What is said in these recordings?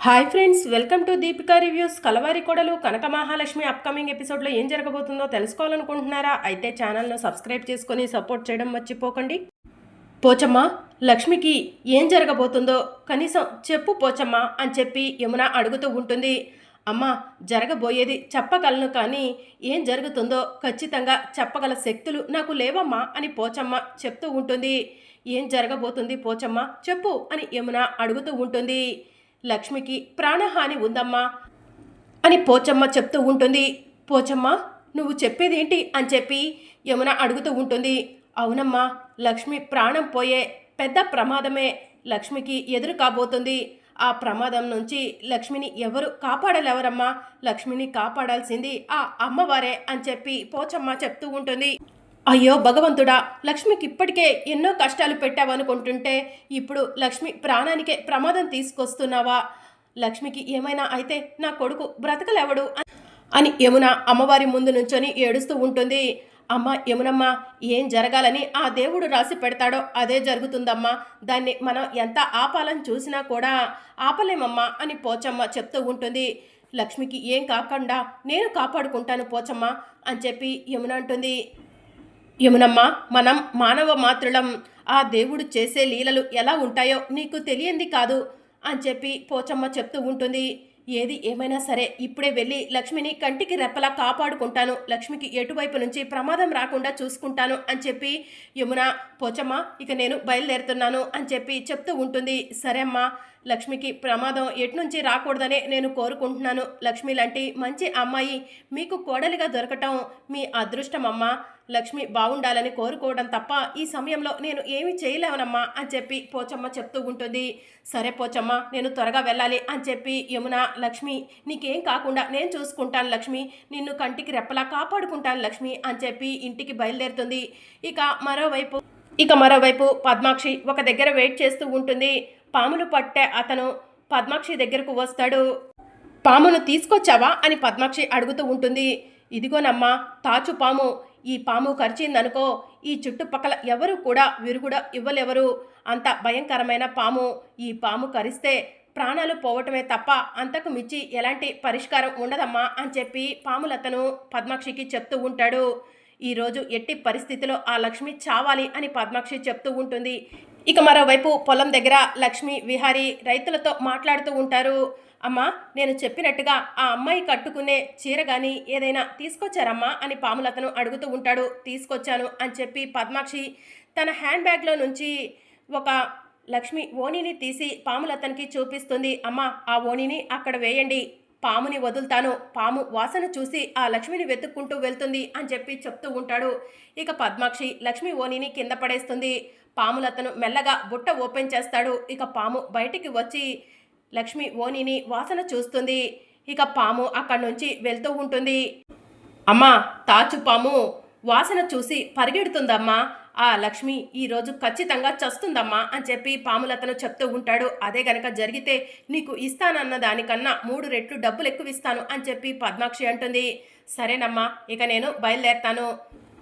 Hi friends welcome to Deepika reviews Kalavari Kodalu Kanaka Mahalakshmi upcoming ఎపిసోడ్లో ఏం జరగబోతుందో తెలుసుకోవాలనుకుంటున్నారా? అయితే ఛానల్ను సబ్స్క్రైబ్ చేసుకొని సపోర్ట్ చేయడం మర్చిపోకండి. పోచమ్మ లక్ష్మికి ఏం జరగబోతుందో కనీసం చెప్పు పోచమ్మ అని చెప్పి యమున అడుగుతూ ఉంటుంది. అమ్మ జరగబోయేది చెప్పగలను కానీ ఏం జరుగుతుందో ఖచ్చితంగా చెప్పగల శక్తులు నాకు లేవమ్మా అని పోచమ్మ చెప్తూ ఉంటుంది. ఏం జరగబోతుంది పోచమ్మ? చెప్పు అని యమున అడుగుతూ ఉంటుంది. లక్ష్మికి ప్రాణహాని ఉందమ్మా అని పోచమ్మ చెప్తూ ఉంటుంది. పోచమ్మ నువ్వు చెప్పేదేంటి అని చెప్పి యమున అడుగుతూ ఉంటుంది. అవునమ్మా లక్ష్మి ప్రాణం పోయే పెద్ద ప్రమాదమే లక్ష్మికి ఎదురు కాబోతుంది. ఆ ప్రమాదం నుంచి లక్ష్మిని ఎవరు కాపాడలేవరమ్మా? లక్ష్మిని కాపాడాల్సింది ఆ అమ్మవారే అని చెప్పి పోచమ్మ చెప్తూ ఉంటుంది. అయ్యో భగవంతుడా లక్ష్మికి ఇప్పటికే ఎన్నో కష్టాలు పెట్టావనుకుంటుంటే ఇప్పుడు లక్ష్మి ప్రాణానికే ప్రమాదం తీసుకొస్తున్నావా? లక్ష్మికి ఏమైనా అయితే నా కొడుకు బ్రతకలేవడు అని యమున అమ్మవారి ముందు నుంచొని ఏడుస్తూ ఉంటుంది. అమ్మ యమునమ్మ ఏం జరగాలని ఆ దేవుడు రాసి పెడతాడో అదే జరుగుతుందమ్మా. దాన్ని మనం ఎంత ఆపాలని చూసినా కూడా ఆపలేమమ్మా అని పోచమ్మ చెప్తూ ఉంటుంది. లక్ష్మికి ఏం కాకుండా నేను కాపాడుకుంటాను పోచమ్మ అని చెప్పి యమున అంటుంది. యమునమ్మ మనం మానవ మాతృలం ఆ దేవుడు చేసే లీలలు ఎలా ఉంటాయో నీకు తెలియంది కాదు అని చెప్పి పోచమ్మ చెప్తూ ఉంటుంది. ఏది ఏమైనా సరే ఇప్పుడే వెళ్ళి లక్ష్మిని కంటికి రెప్పలా కాపాడుకుంటాను. లక్ష్మికి ఎటువైపు నుంచి ప్రమాదం రాకుండా చూసుకుంటాను అని చెప్పి యమున పోచమ్మ ఇక నేను బయలుదేరుతున్నాను అని చెప్పి చెప్తూ ఉంటుంది. సరే అమ్మా లక్ష్మికి ప్రమాదం ఎట్నుంచి రాకూడదనే నేను కోరుకుంటున్నాను. లక్ష్మి లాంటి మంచి అమ్మాయి మీకు కోడలిగా దొరకటం మీ అదృష్టం అమ్మా లక్ష్మి బాగుండాలని కోరుకోవడం తప్ప ఈ సమయంలో నేను ఏమి చేయలేవనమ్మా అని చెప్పి పోచమ్మ చెప్తూ ఉంటుంది. సరే పోచమ్మ నేను త్వరగా వెళ్ళాలి అని చెప్పి యమున లక్ష్మి నీకేం కాకుండా నేను చూసుకుంటాను లక్ష్మి నిన్ను కంటికి రెప్పలా కాపాడుకుంటాను లక్ష్మి అని చెప్పి ఇంటికి బయలుదేరుతుంది. ఇక మరోవైపు ఇక మరోవైపు పద్మాక్షి ఒక దగ్గర వెయిట్ చేస్తూ ఉంటుంది. పాములు పట్టే అతను పద్మాక్షి దగ్గరకు వస్తాడు. పామును తీసుకొచ్చావా? అని పద్మాక్షి అడుగుతూ ఉంటుంది. ఇదిగోనమ్మా తాచు పాము. ఈ పాము కరిచిందనుకో ఈ చుట్టుపక్కల ఎవరు కూడా విరుగుడ ఇవ్వలేవరు. అంత భయంకరమైన పాము. ఈ పాము కరిస్తే ప్రాణాలు పోవటమే తప్ప అంతకు మించి ఎలాంటి పరిష్కారం ఉండదమ్మా అని చెప్పి పాములతను పద్మాక్షికి చెప్తూ ఉంటాడు. ఈరోజు ఎట్టి పరిస్థితిలో ఆ లక్ష్మి చావాలి అని పద్మాక్షి చెప్తూ ఉంటుంది. ఇక మరోవైపు పొలం దగ్గర లక్ష్మి విహారి రైతులతో మాట్లాడుతూ ఉంటారు. అమ్మా నేను చెప్పినట్టుగా ఆ అమ్మాయి కట్టుకునే చీర కానీ ఏదైనా తీసుకొచ్చారమ్మా అని పాములతను అడుగుతూ ఉంటాడు. తీసుకొచ్చాను అని చెప్పి పద్మాక్షి తన హ్యాండ్ బ్యాగ్లో నుంచి ఒక లక్ష్మి ఓణిని తీసి పాములతనికి చూపిస్తుంది. అమ్మ ఆ ఓణిని అక్కడ వేయండి. పాముని వదులుతాను. పాము వాసన చూసి ఆ లక్ష్మిని వెతుక్కుంటూ వెళ్తుంది అని చెప్పి చెప్తూ ఉంటాడు. ఇక పద్మాక్షి లక్ష్మి ఓణిని కింద పడేస్తుంది. పాములతను మెల్లగా బుట్ట ఓపెన్ చేస్తాడు. ఇక పాము బయటికి వచ్చి లక్ష్మి ఓణిని వాసన చూస్తుంది. ఇక పాము అక్కడి నుంచి వెళ్తూ ఉంటుంది. అమ్మా తాచు పాము. వాసన చూసి పరిగెడుతుందమ్మా. ఆ లక్ష్మి ఈరోజు ఖచ్చితంగా చస్తుందమ్మా అని చెప్పి పాములతను చెప్తూ ఉంటాడు. అదే గనక జరిగితే నీకు ఇస్తానన్న దానికన్నా మూడు రెట్లు డబ్బులు ఎక్కువ ఇస్తాను అని చెప్పి పద్మాక్షి అంటుంది. సరేనమ్మా ఇక నేను బయలుదేరతాను.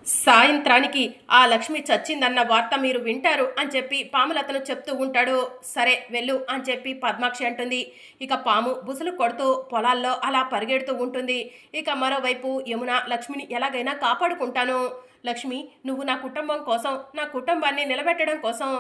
సాయంత్రానికి ఆ లక్ష్మి చచ్చిందన్న వార్త మీరు వింటారు అని చెప్పి పాములతను చెప్తూ ఉంటాడు. సరే వెళ్ళు అని చెప్పి పద్మాక్షి అంటుంది. ఇక పాము బుసలు కొడుతూ పొలాల్లో అలా పరిగెడుతూ ఉంటుంది. ఇక మరోవైపు యమున లక్ష్మిని ఎలాగైనా కాపాడుకుంటాను. లక్ష్మి నువ్వు నా కుటుంబం కోసం నా కుటుంబాన్ని నిలబెట్టడం కోసం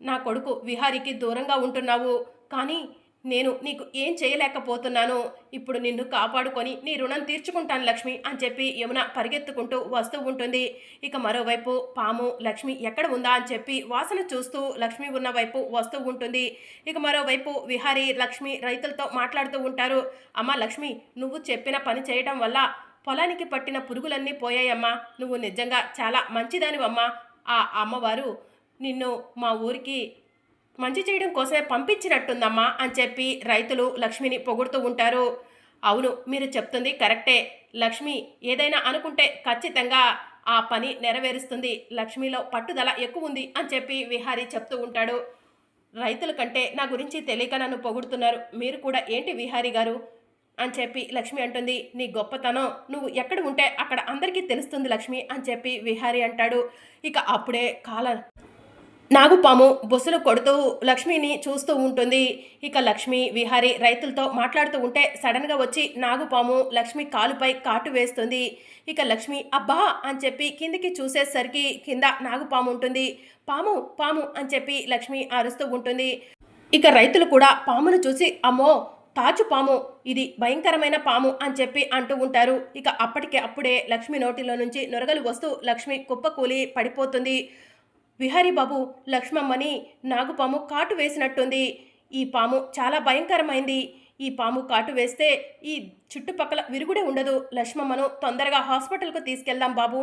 నా కొడుకు విహారికి దూరంగా ఉంటున్నావు. కానీ నేను నీకు ఏం చేయలేకపోతున్నాను ఇప్పుడు నిన్ను కాపాడుకొని నీ రుణం తీర్చుకుంటాను లక్ష్మి అని చెప్పి యమున పరిగెత్తుకుంటూ వస్తూ ఉంటుంది. ఇక మరోవైపు పాము లక్ష్మి ఎక్కడ ఉందా అని చెప్పి వాసన చూస్తూ లక్ష్మి ఉన్న వైపు వస్తూ ఉంటుంది. ఇక మరోవైపు విహారీ లక్ష్మి రైతులతో మాట్లాడుతూ ఉంటారు. అమ్మ లక్ష్మి నువ్వు చెప్పిన పని చేయటం వల్ల పొలానికి పట్టిన పురుగులన్నీ పోయాయమ్మా. నువ్వు నిజంగా చాలా మంచిదానివమ్మా. ఆ అమ్మవారు నిన్ను మా ఊరికి మంచి చేయడం కోసమే పంపించినట్టుందమ్మా అని చెప్పి రైతులు లక్ష్మిని పొగుడుతూ ఉంటారు. అవును మీరు చెప్తుంది కరెక్టే. లక్ష్మి ఏదైనా అనుకుంటే ఖచ్చితంగా ఆ పని నెరవేరుస్తుంది. లక్ష్మిలో పట్టుదల ఎక్కువ ఉంది అని చెప్పి విహారీ చెప్తూ ఉంటాడు. రైతుల కంటే నా గురించి తెలియక నన్ను పొగుడుతున్నారు. మీరు కూడా ఏంటి విహారీ గారు? అని చెప్పి లక్ష్మి అంటుంది. నీ గొప్పతనం నువ్వు ఎక్కడ ఉంటే అక్కడ అందరికీ తెలుస్తుంది లక్ష్మి అని చెప్పి విహారీ అంటాడు. ఇక అప్పుడే కాల నాగుపాము బొస్సులు కొడుతూ లక్ష్మిని చూస్తూ ఉంటుంది. ఇక లక్ష్మి విహారి రైతులతో మాట్లాడుతూ ఉంటే సడన్గా వచ్చి నాగుపాము లక్ష్మి కాలుపై కాటు వేస్తుంది. ఇక లక్ష్మి అబ్బా! అని చెప్పి కిందికి చూసేసరికి కింద నాగుపాము ఉంటుంది. పాము పాము! అని చెప్పి లక్ష్మి అరుస్తూ ఉంటుంది. ఇక రైతులు కూడా పామును చూసి అమ్మో! తాచు పాము! ఇది భయంకరమైన పాము! అని చెప్పి అంటూ ఉంటారు. ఇక అప్పటికే అప్పుడే లక్ష్మి నోటిలో నుంచి నొరగలు వస్తూ లక్ష్మి కుప్పకూలి పడిపోతుంది. విహారీబాబు లక్ష్మమ్మని నాగుపాము కాటు వేసినట్టుంది. ఈ పాము చాలా భయంకరమైంది. ఈ పాము కాటు వేస్తే ఈ చుట్టుపక్కల విరుగుడే ఉండదు. లక్ష్మమ్మను తొందరగా హాస్పిటల్కు తీసుకెళ్దాం బాబు.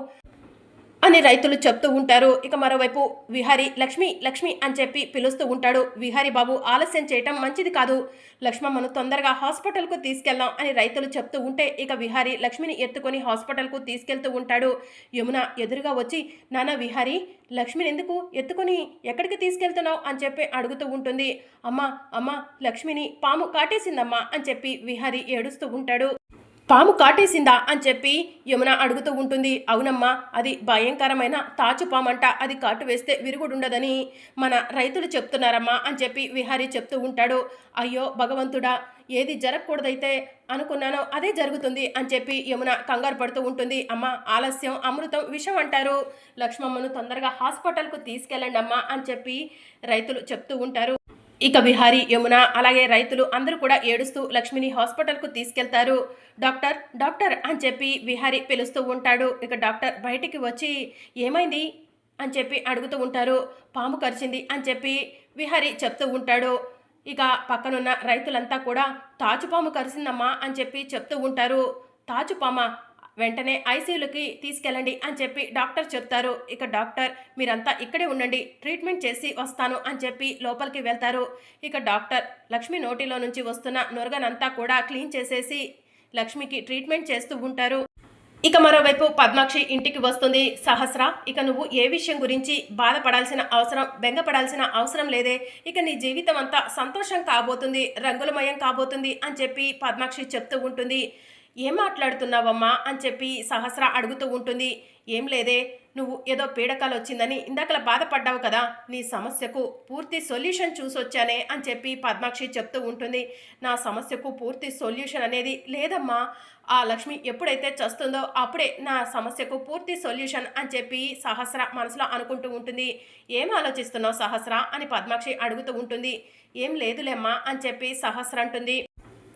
అని రైతులు చెప్తూ ఉంటారు. ఇక మరోవైపు విహారి లక్ష్మి లక్ష్మి అని చెప్పి పిలుస్తూ ఉంటాడు. విహారి బాబు ఆలస్యం చేయటం మంచిది కాదు. లక్ష్మమ్మను తొందరగా హాస్పిటల్కు తీసుకెళ్దాం అని రైతులు చెప్తూ ఉంటే ఇక విహారి లక్ష్మిని ఎత్తుకొని హాస్పిటల్కు తీసుకెళ్తూ ఉంటాడు. యమున ఎదురుగా వచ్చి నాన్న విహారి లక్ష్మిని ఎందుకు ఎత్తుకొని ఎక్కడికి తీసుకెళ్తున్నావు? అని చెప్పి అడుగుతూ ఉంటుంది. అమ్మ అమ్మ లక్ష్మిని పాము కాటేసిందమ్మా అని చెప్పి విహారి ఏడుస్తూ ఉంటాడు. పాము కాటేసిందా అని చెప్పి యమున అడుగుతూ ఉంటుంది. అవునమ్మా అది భయంకరమైన తాచుపామంట అది కాటు వేస్తే విరుగుడుండదని మన రైతులు చెప్తున్నారమ్మా అని చెప్పి విహారీ చెప్తూ ఉంటాడు. అయ్యో భగవంతుడా ఏది జరగకూడదైతే అనుకున్నానో అదే జరుగుతుంది అని చెప్పి యమున కంగారు పడుతూ ఉంటుంది. అమ్మ ఆలస్యం అమృతం విషం అంటారు. లక్ష్మమ్మను తొందరగా హాస్పిటల్కు తీసుకెళ్ళండి అమ్మా అని చెప్పి రైతులు చెప్తూ ఉంటారు. ఇక విహారీ యమున అలాగే రైతులు అందరూ కూడా ఏడుస్తూ లక్ష్మిని హాస్పిటల్కు తీసుకెళ్తారు. డాక్టర్ డాక్టర్ అని చెప్పి విహారీ పిలుస్తూ ఉంటాడు. ఇక డాక్టర్ బయటికి వచ్చి ఏమైంది? అని చెప్పి అడుగుతూ ఉంటారు. పాము కరిచింది అని చెప్పి విహారీ చెప్తూ ఉంటాడు. ఇక పక్కనున్న రైతులంతా కూడా తాచుపాము కరిసిందమ్మా అని చెప్పి చెప్తూ ఉంటారు. తాచుపామ? వెంటనే ఐసీయూలకి తీసుకెళ్ళండి అని చెప్పి డాక్టర్ చెప్తారు. ఇక డాక్టర్ మీరంతా ఇక్కడే ఉండండి ట్రీట్మెంట్ చేసి వస్తాను అని చెప్పి లోపలికి వెళ్తారు. ఇక డాక్టర్ లక్ష్మి నోటిలో నుంచి వస్తున్న నొరగనంతా కూడా క్లీన్ చేసేసి లక్ష్మికి ట్రీట్మెంట్ చేస్తూ ఉంటారు. ఇక మరోవైపు పద్మాక్షి ఇంటికి వస్తుంది. సహస్ర ఇక నువ్వు ఏ విషయం గురించి బాధపడాల్సిన అవసరం బెంగపడాల్సిన అవసరం లేదే. ఇక నీ జీవితం అంతా సంతోషం కాబోతుంది రంగులమయం కాబోతుంది అని చెప్పి పద్మాక్షి చెప్తూ ఉంటుంది. ఏం మాట్లాడుతున్నావమ్మా అని చెప్పి సహస్ర అడుగుతూ ఉంటుంది. ఏం లేదే నువ్వు ఏదో పీడకాలు వచ్చిందని ఇందాకలా బాధపడ్డావు కదా నీ సమస్యకు పూర్తి సొల్యూషన్ చూసొచ్చానే అని చెప్పి పద్మాక్షి చెప్తూ ఉంటుంది. నా సమస్యకు పూర్తి సొల్యూషన్ అనేది లేదమ్మా. ఆ లక్ష్మి ఎప్పుడైతే చస్తుందో అప్పుడే నా సమస్యకు పూర్తి సొల్యూషన్ అని చెప్పి సహస్ర మనసులో అనుకుంటూ ఉంటుంది. ఏం ఆలోచిస్తున్నావు సహస్ర అని పద్మాక్షి అడుగుతూ ఉంటుంది. ఏం లేదులేమ్మా అని చెప్పి సహస్ర అంటుంది.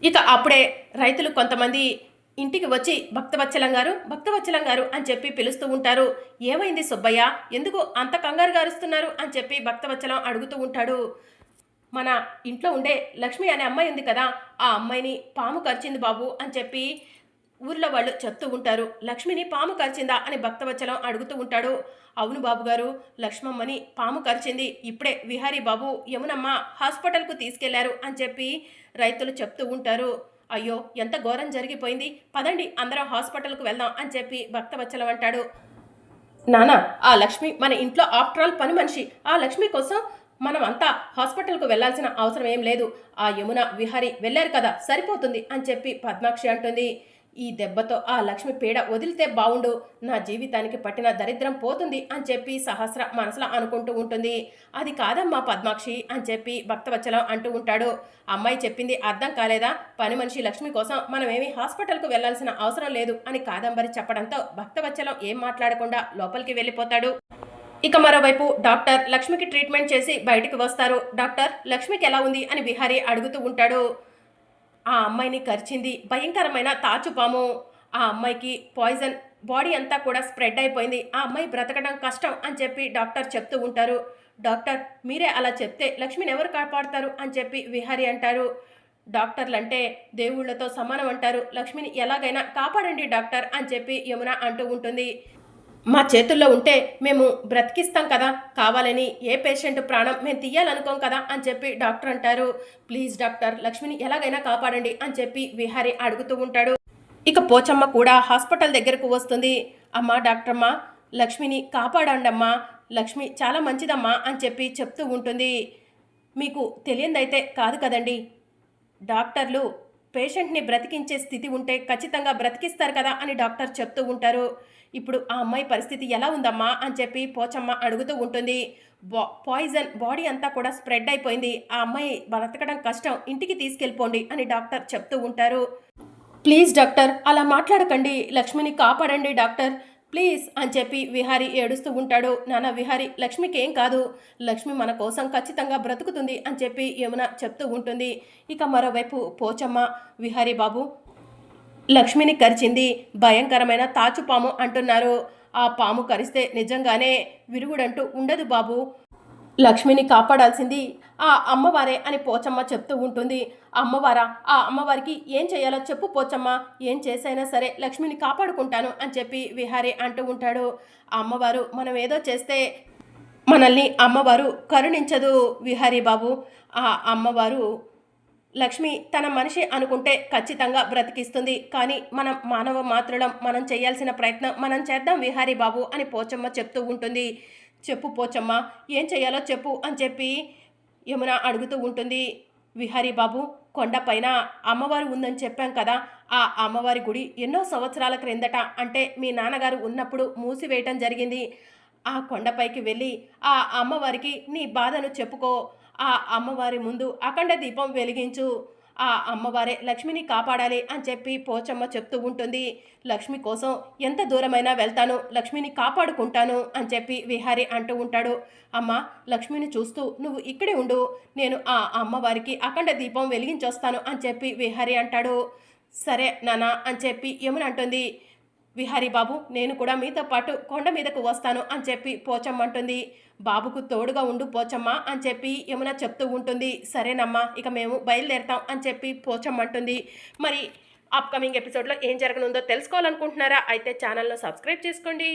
ఇక అప్పుడే రైతులు కొంతమంది ఇంటికి వచ్చి భక్తవత్సలం గారు భక్తవత్సలం గారు అని చెప్పి పిలుస్తూ ఉంటారు. ఏమైంది సుబ్బయ్య? ఎందుకు అంత కంగారు గారుస్తున్నారు అని చెప్పి భక్తవత్సలం అడుగుతూ ఉంటాడు. మన ఇంట్లో ఉండే లక్ష్మి అనే అమ్మాయి ఉంది కదా ఆ అమ్మాయిని పాము కరిచింది బాబు అని చెప్పి ఊర్లో వాళ్ళు చెప్తూ ఉంటారు. లక్ష్మిని పాము కరిచిందా అని భక్తవచ్చలం అడుగుతూ ఉంటాడు. అవును బాబు గారు లక్ష్మమ్మని పాము కరిచింది. ఇప్పుడే విహారీ బాబు యమునమ్మ హాస్పిటల్కు తీసుకెళ్ళారు అని చెప్పి రైతులు చెప్తూ ఉంటారు. అయ్యో ఎంత ఘోరం జరిగిపోయింది. పదండి అందరం హాస్పిటల్కు వెళ్దాం అని చెప్పి భక్తవచ్చలం అంటాడు. నానా ఆ లక్ష్మి మన ఇంట్లో ఆఫ్టర్ ఆల్ పని మనిషి. ఆ లక్ష్మి కోసం మనం అంతా హాస్పిటల్కు వెళ్ళాల్సిన అవసరం ఏం లేదు. ఆ యమున విహారి వెళ్ళారు కదా సరిపోతుంది అని చెప్పి పద్మాక్షి అంటుంది. ఈ దెబ్బతో ఆ లక్ష్మి పీడ వదిలితే బావుండు. నా జీవితానికి పట్టిన దరిద్రం పోతుంది అని చెప్పి సహస్ర మనసులో అనుకుంటూ ఉంటుంది. అది కాదమ్మా పద్మాక్షి అని చెప్పి భక్తవచ్చలం అంటూ ఉంటాడు. అమ్మాయి చెప్పింది అర్థం కాలేదా? పని మనిషి లక్ష్మి కోసం మనమేమి హాస్పిటల్కు వెళ్ళాల్సిన అవసరం లేదు అని కాదంబరి చెప్పడంతో భక్తవచ్చలం ఏం మాట్లాడకుండా లోపలికి వెళ్ళిపోతాడు. ఇక మరోవైపు డాక్టర్ లక్ష్మికి ట్రీట్మెంట్ చేసి బయటికి వస్తారు. డాక్టర్ లక్ష్మికి ఎలా ఉంది? అని బిహారీ అడుగుతూ ఉంటాడు. ఆ అమ్మాయిని కరిచింది. భయంకరమైన తాచుపాము. ఆ అమ్మాయికి పాయిజన్ బాడీ అంతా కూడా స్ప్రెడ్ అయిపోయింది. ఆ అమ్మాయి బ్రతకడం కష్టం అని చెప్పి డాక్టర్ చెప్తూ ఉంటారు. డాక్టర్ మీరే అలా చెప్తే లక్ష్మిని ఎవరు కాపాడతారు అని చెప్పి విహారీ అంటారు. డాక్టర్లు అంటే దేవుళ్ళతో సమానం అంటారు. లక్ష్మిని ఎలాగైనా కాపాడండి డాక్టర్ అని చెప్పి యమున అంటూ ఉంటుంది. మా చేతుల్లో ఉంటే మేము బ్రతికిస్తాం కదా కావాలని ఏ పేషెంట్ ప్రాణం మేము తీయాలనుకోం కదా అని చెప్పి డాక్టర్ అంటారు. ప్లీజ్ డాక్టర్ లక్ష్మిని ఎలాగైనా కాపాడండి అని చెప్పి విహారీ అడుగుతూ ఉంటాడు. ఇక పోచమ్మ కూడా హాస్పిటల్ దగ్గరకు వస్తుంది. అమ్మా డాక్టర్మ్మ లక్ష్మిని కాపాడండమ్మా లక్ష్మి చాలా మంచిదమ్మా అని చెప్పి చెప్తూ ఉంటుంది. మీకు తెలియందైతే కాదు కదండి. డాక్టర్లు పేషెంట్ని బ్రతికించే స్థితి ఉంటే ఖచ్చితంగా బ్రతికిస్తారు కదా అని డాక్టర్ చెప్తూ ఉంటారు. ఇప్పుడు ఆ అమ్మాయి పరిస్థితి ఎలా ఉందమ్మా అని చెప్పి పోచమ్మ అడుగుతూ ఉంటుంది. బా పాయిజన్ బాడీ అంతా కూడా స్ప్రెడ్ అయిపోయింది. ఆ అమ్మాయి బ్రతకడం కష్టం ఇంటికి తీసుకెళ్ళిపోండి అని డాక్టర్ చెప్తూ ఉంటారు. ప్లీజ్ డాక్టర్ అలా మాట్లాడకండి. లక్ష్మిని కాపాడండి డాక్టర్. ప్లీజ్ అని చెప్పి విహారి ఏడుస్తూ ఉంటాడు. నాన్న విహారి లక్ష్మికి ఏం కాదు. లక్ష్మి మన కోసం ఖచ్చితంగా బ్రతుకుతుంది అని చెప్పి యమున చెప్తూ ఉంటుంది. ఇక మరోవైపు పోచమ్మ విహారీ బాబు లక్ష్మిని కరిచింది. భయంకరమైన తాచుపాము అంటున్నారు. ఆ పాము కరిస్తే నిజంగానే విరుగుడంటూ ఉండదు బాబు. లక్ష్మిని కాపాడాల్సింది ఆ అమ్మవారే అని పోచమ్మ చెప్తూ ఉంటుంది. అమ్మవారా ఆ అమ్మవారికి ఏం చేయాలో చెప్పు పోచమ్మ. ఏం చేసైనా సరే లక్ష్మిని కాపాడుకుంటాను అని చెప్పి విహారీ అంటూ ఉంటాడు. ఆ అమ్మవారు మనం ఏదో చేస్తే మనల్ని అమ్మవారు కరుణించదు విహారీ బాబు. ఆ అమ్మవారు లక్ష్మి తన మనిషి అనుకుంటే ఖచ్చితంగా బ్రతికిస్తుంది. కానీ మనం మానవ మాత్రులం మనం చేయాల్సిన ప్రయత్నం మనం చేద్దాం విహారీ బాబు అని పోచమ్మ చెప్తూ ఉంటుంది. చెప్పు పోచమ్మ ఏం చేయాలో చెప్పు అని చెప్పి యమున అడుగుతూ ఉంటుంది. విహారీ బాబు కొండపైన అమ్మవారు ఉందని చెప్పాం కదా ఆ అమ్మవారి గుడి ఎన్నో సంవత్సరాల క్రిందట అంటే మీ నాన్నగారు ఉన్నప్పుడు మూసివేయటం జరిగింది. ఆ కొండపైకి వెళ్ళి ఆ అమ్మవారికి నీ బాధను చెప్పుకో ఆ అమ్మవారి ముందు అఖండ దీపం వెలిగించు. ఆ అమ్మవారే లక్ష్మిని కాపాడాలి అని చెప్పి పోచమ్మ చెప్తూ ఉంటుంది. లక్ష్మి కోసం ఎంత దూరమైనా వెళ్తాను లక్ష్మిని కాపాడుకుంటాను అని చెప్పి విహారి అంటూ ఉంటాడు. అమ్మ లక్ష్మిని చూస్తూ నువ్వు ఇక్కడే ఉండు నేను ఆ అమ్మవారికి అఖండ దీపం వెలిగించొస్తాను అని చెప్పి విహారి అంటాడు. సరే నానా అని చెప్పి యమున అంటుంది. విహారీబాబు నేను కూడా మీతో పాటు కొండ మీదకు వస్తాను అని చెప్పి పోచమ్మంటుంది. బాబుకు తోడుగా ఉండు పోచమ్మ అని చెప్పి యమున చెప్తూ ఉంటుంది. సరేనమ్మా ఇక మేము బయలుదేరతాం అని చెప్పి పోచమ్మంటుంది. మరి అప్కమింగ్ ఎపిసోడ్లో ఏం జరగనుందో తెలుసుకోవాలనుకుంటున్నారా? అయితే ఛానల్ను సబ్స్క్రైబ్ చేసుకోండి.